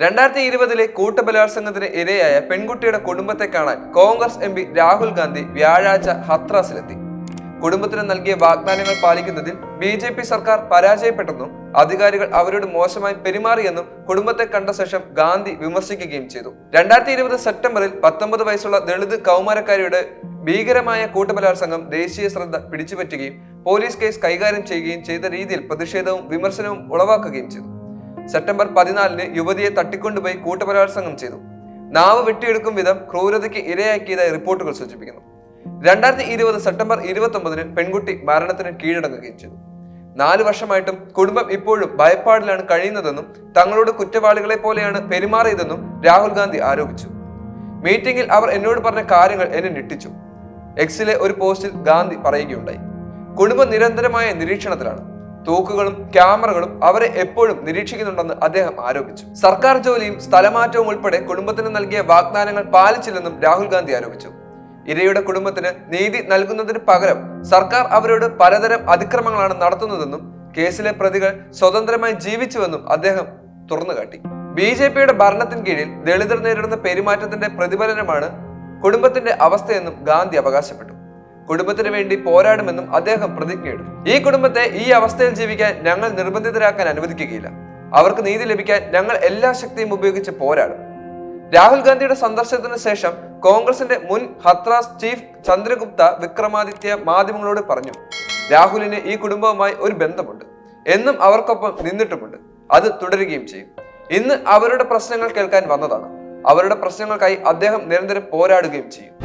രണ്ടായിരത്തി ഇരുപതിലെ കൂട്ടബലാത്സംഗത്തിന് ഇരയായ പെൺകുട്ടിയുടെ കുടുംബത്തെ കാണാൻ കോൺഗ്രസ് എം പി രാഹുൽ ഗാന്ധി വ്യാഴാഴ്ച ഹത്രാസിലെത്തി. കുടുംബത്തിന് നൽകിയ വാഗ്ദാനങ്ങൾ പാലിക്കുന്നതിൽ ബി ജെ പി സർക്കാർ പരാജയപ്പെട്ടെന്നും അധികാരികൾ അവരോട് മോശമായി പെരുമാറിയെന്നും കുടുംബത്തെ കണ്ട ശേഷം ഗാന്ധി വിമർശിക്കുകയും ചെയ്തു. രണ്ടായിരത്തി ഇരുപത് സെപ്റ്റംബറിൽ പത്തൊമ്പത് വയസ്സുള്ള ദളിത് കൗമാരക്കാരിയുടെ ഭീകരമായ കൂട്ടബലാത്സംഗം ദേശീയ ശ്രദ്ധ പിടിച്ചുപറ്റുകയും പോലീസ് കേസ് കൈകാര്യം ചെയ്യുകയും ചെയ്ത രീതിയിൽ പ്രതിഷേധവും വിമർശനവും ഉളവാക്കുകയും ചെയ്തു. സെപ്റ്റംബർ പതിനാലിന് യുവതിയെ തട്ടിക്കൊണ്ടുപോയി കൂട്ടബലാത്സംഗം ചെയ്തു. നാവ് വെട്ടിയെടുക്കും വിധം ക്രൂരതയ്ക്ക് ഇരയാക്കിയതായി റിപ്പോർട്ടുകൾ സൂചിപ്പിക്കുന്നു. രണ്ടായിരത്തി ഇരുപത് സെപ്റ്റംബർ ഇരുപത്തി ഒമ്പതിന് പെൺകുട്ടി മരണത്തിന് കീഴടങ്ങുകയും ചെയ്തു. നാല് വർഷമായിട്ടും കുടുംബം ഇപ്പോഴും ഭയപ്പാടിലാണ് കഴിയുന്നതെന്നും തങ്ങളോട് കുറ്റവാളികളെ പോലെയാണ് പെരുമാറിയതെന്നും രാഹുൽ ഗാന്ധി ആരോപിച്ചു. മീറ്റിംഗിൽ അവർ എന്നോട് പറഞ്ഞ കാര്യങ്ങൾ എന്നെ ഞെട്ടിച്ചു. എക്സിലെ ഒരു പോസ്റ്റിൽ ഗാന്ധി പറയുകയുണ്ടായി. കുടുംബം നിരന്തരമായ നിരീക്ഷണത്തിലാണ്. തൂക്കുകളും ക്യാമറകളും അവരെ എപ്പോഴും നിരീക്ഷിക്കുന്നുണ്ടെന്ന് അദ്ദേഹം ആരോപിച്ചു. സർക്കാർ ജോലിയും സ്ഥലമാറ്റവും ഉൾപ്പെടെ കുടുംബത്തിന് നൽകിയ വാഗ്ദാനങ്ങൾ പാലിച്ചില്ലെന്നും രാഹുൽ ഗാന്ധി ആരോപിച്ചു. ഇരയുടെ കുടുംബത്തിന് നീതി നൽകുന്നതിന് പകരം സർക്കാർ അവരോട് പലതരം അതിക്രമങ്ങളാണ് നടത്തുന്നതെന്നും കേസിലെ പ്രതികൾ സ്വതന്ത്രമായി ജീവിച്ചുവെന്നും അദ്ദേഹം തുറന്നുകാട്ടി. ബി ജെ പിയുടെ ഭരണത്തിന് കീഴിൽ ദളിതർ നേരിടുന്ന പെരുമാറ്റത്തിന്റെ പ്രതിഫലനമാണ് കുടുംബത്തിന്റെ അവസ്ഥയെന്നും ഗാന്ധി അവകാശപ്പെട്ടു. കുടുംബത്തിന് വേണ്ടി പോരാടുമെന്നും അദ്ദേഹം പ്രതിജ്ഞയെടുത്തു ഈ കുടുംബത്തെ ഈ അവസ്ഥയിൽ ജീവിക്കാൻ ഞങ്ങൾ നിർബന്ധിതരാക്കാൻ അനുവദിക്കുകയില്ല. അവർക്ക് നീതി ലഭിക്കാൻ ഞങ്ങൾ എല്ലാ ശക്തിയും ഉപയോഗിച്ച് പോരാടും. രാഹുൽ ഗാന്ധിയുടെ സന്ദർശനത്തിന് ശേഷം കോൺഗ്രസിന്റെ മുൻ ഹത്രാസ് ചീഫ് ചന്ദ്രഗുപ്ത വിക്രമാദിത്യ മാധ്യമങ്ങളോട് പറഞ്ഞു രാഹുലിന് ഈ കുടുംബവുമായി ഒരു ബന്ധമുണ്ട്. എന്നും അവർക്കൊപ്പം നിന്നിട്ടുമുണ്ട്. അത് തുടരുകയും ചെയ്യും. ഇന്ന് അവരുടെ പ്രശ്നങ്ങൾ കേൾക്കാൻ വന്നതാണ്. അവരുടെ പ്രശ്നങ്ങൾക്കായി അദ്ദേഹം നിരന്തരം പോരാടുകയും ചെയ്യും.